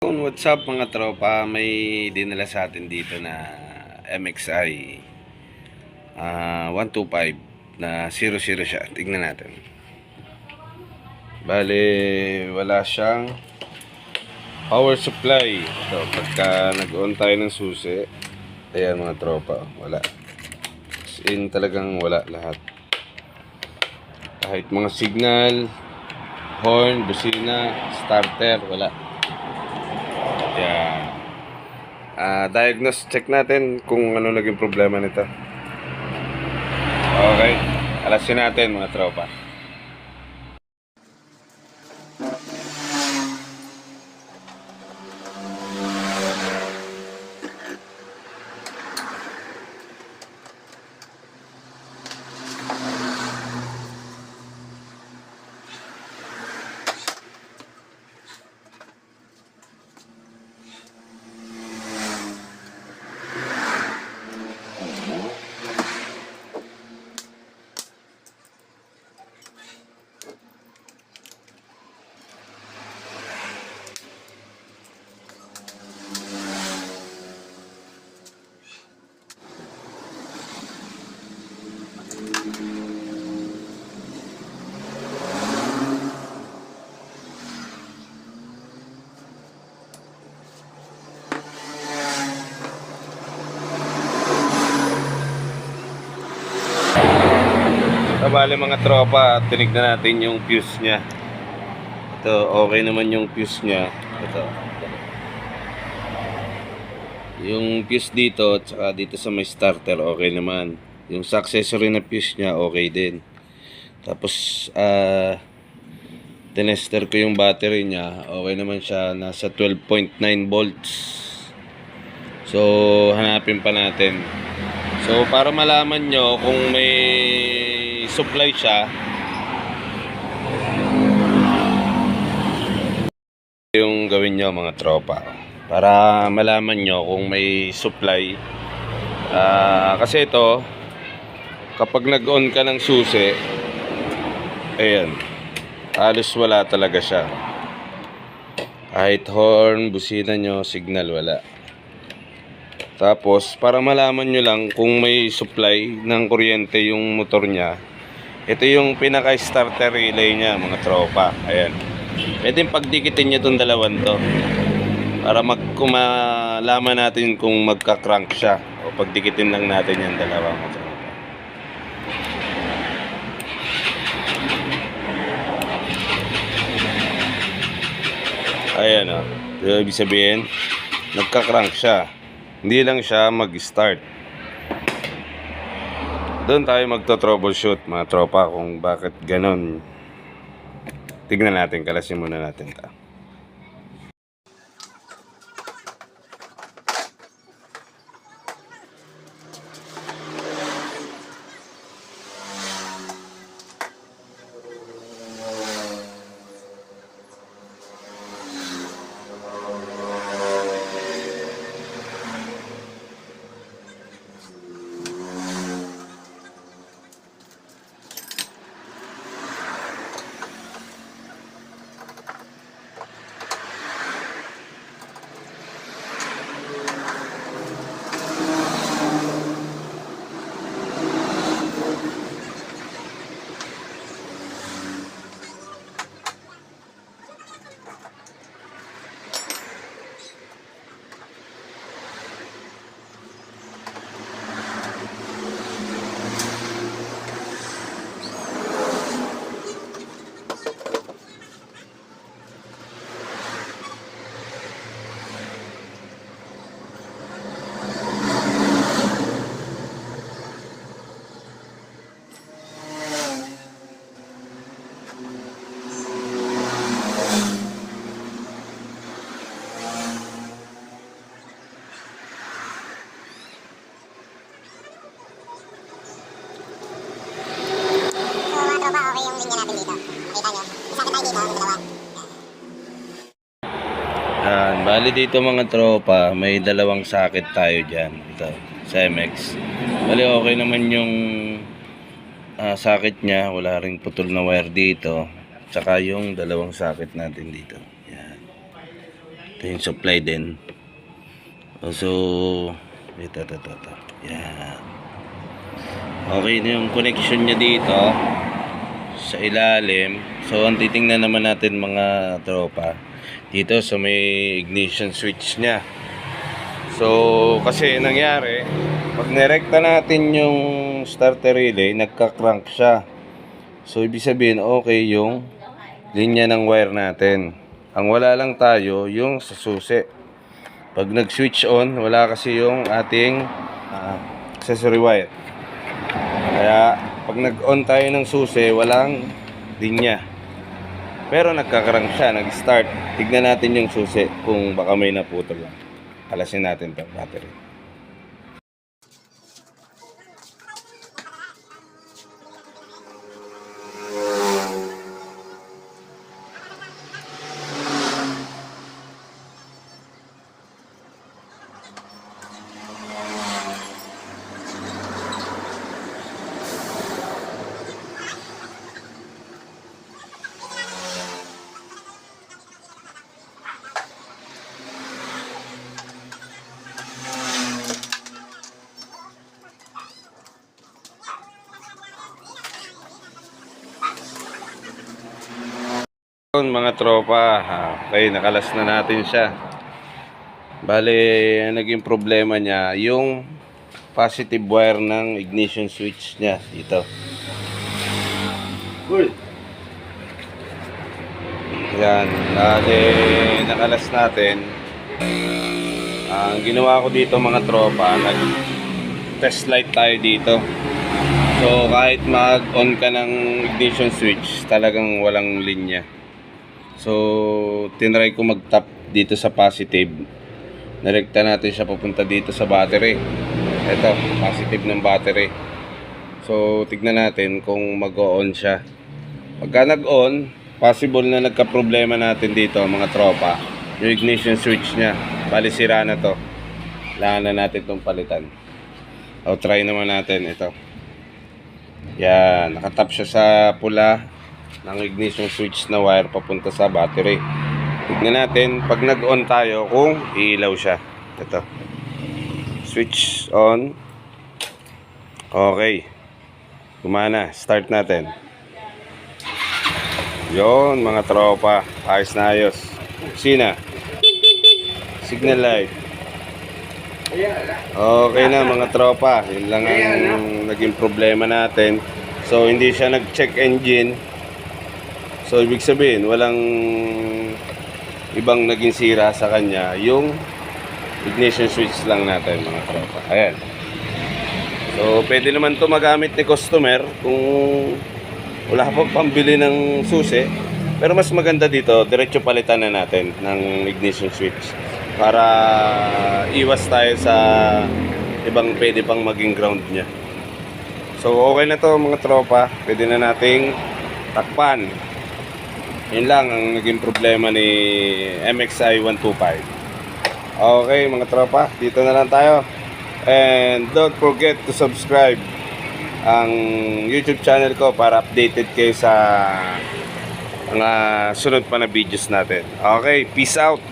What's up mga tropa? May dinala sa atin dito na MXI ah 125 na 00 siya. Tignan natin. Bale, wala siyang power supply. So, pagka nag-on tayo ng susi, ayan mga tropa, wala. As in, talagang wala lahat. Kahit mga signal, horn, busina, starter, wala. Yan. Ah, diagnose check natin kung ano naging problema nito. Okay. Alasin natin mga tropa. Kabali mga tropa, tinignan natin yung fuse niya. Ito, okay naman yung fuse niya. Ito. Yung fuse dito, at saka dito sa may starter, okay naman. Yung sa accessory na fuse niya, okay din. Tapos, ah, tinester ko yung battery niya. Okay naman siya, nasa 12.9 volts. So, hanapin pa natin. So, para malaman nyo kung may supply siya, yung gawin nyo mga tropa. Para malaman nyo kung may supply. Ah, kasi ito, kapag nag-on ka ng susi, ayan, halos wala talaga siya. Kahit horn, busina nyo, signal, wala. Tapos, para malaman nyo lang kung may supply ng kuryente yung motor niya, ito yung pinaka-starter relay niya, mga tropa. Ayan. Pwede pagdikitin nyo itong dalawan to. Para mag kumalaman natin kung magka-crank siya. O pagdikitin lang natin yung dalawa, mga tropa. Ayan o. Ibig sabihin, nagka-crank siya. Hindi lang siya mag-start. Doon tayo magto-troubleshoot mga tropa kung bakit ganon. Tignan natin, kalasin muna natin ta. So mga tropa, okay yung linya natin dito. Nakita nyo? Sakit tayo dito, ang dalawa. Yan, bali dito mga tropa, may dalawang sakit tayo dyan. Ito, sa MX. Bali okay naman yung ah, sakit niya, wala ring putol na wire dito. Tsaka yung dalawang sakit natin dito. Yan. Ito yung supply din. So, ito, ito, ito, ito. Yan. Okay na yung connection niya dito sa ilalim. So, ang titingnan naman natin mga tropa dito sa may ignition switch niya. So, kasi nangyari, pag nirekta natin yung starter relay, nagka-crank siya. So, ibig sabihin, okay yung linya ng wire natin. Ang wala lang tayo, yung sa susi. Pag nag-switch on, wala kasi yung ating ah, accessory wire. Kaya, pag nag-on tayo ng susi, walang linya. Pero nagkakarang siya, nag-start. Tignan natin yung susi kung baka may naputol lang. Alasin natin itong battery. Yun, mga tropa, okay, nakalas na natin siya. Bale, ang naging problema niya, yung positive wire ng ignition switch niya dito. Yan, bale, nakalas natin. Ang ginawa ko dito mga tropa, nag test light tayo dito. So kahit mag-on ka ng ignition switch, talagang walang linya. So, tinry ko mag-tap dito sa positive. Narekta natin siya papunta dito sa battery. Ito, positive ng battery. So, tignan natin kung mag-on siya. Pagka nag-on, possible na nagka-problema natin dito mga tropa. Yung ignition switch niya. Bali sira na to. Kailangan na natin itong palitan. O, try naman natin ito. Yan, nakatap siya sa pula ng ignition switch na wire papunta sa battery. Tignan natin pag nag-on tayo kung iilaw siya. Ito. Switch on. Okay. Gumana. Start natin. Yon mga tropa. Ayos na ayos. Sina. Signal light. Okay na mga tropa. Yun lang ang naging problema natin. So hindi siya nag-check engine. So ibig sabihin walang ibang naging sira sa kanya. Yung ignition switch lang natin mga tropa. Ayan. So pwede naman to magamit ni customer kung wala pa pambili ng susi. Pero mas maganda dito, diretso palitan na natin ng ignition switch para iwas tayo sa ibang pwede pang maging ground niya. So okay na to mga tropa, pwede na nating takpan. Yun lang ang naging problema ni MXI 125. Okay mga tropa, dito na lang tayo. And don't forget to subscribe ang YouTube channel ko para updated kayo sa mga sunod pa na videos natin. Okay, peace out!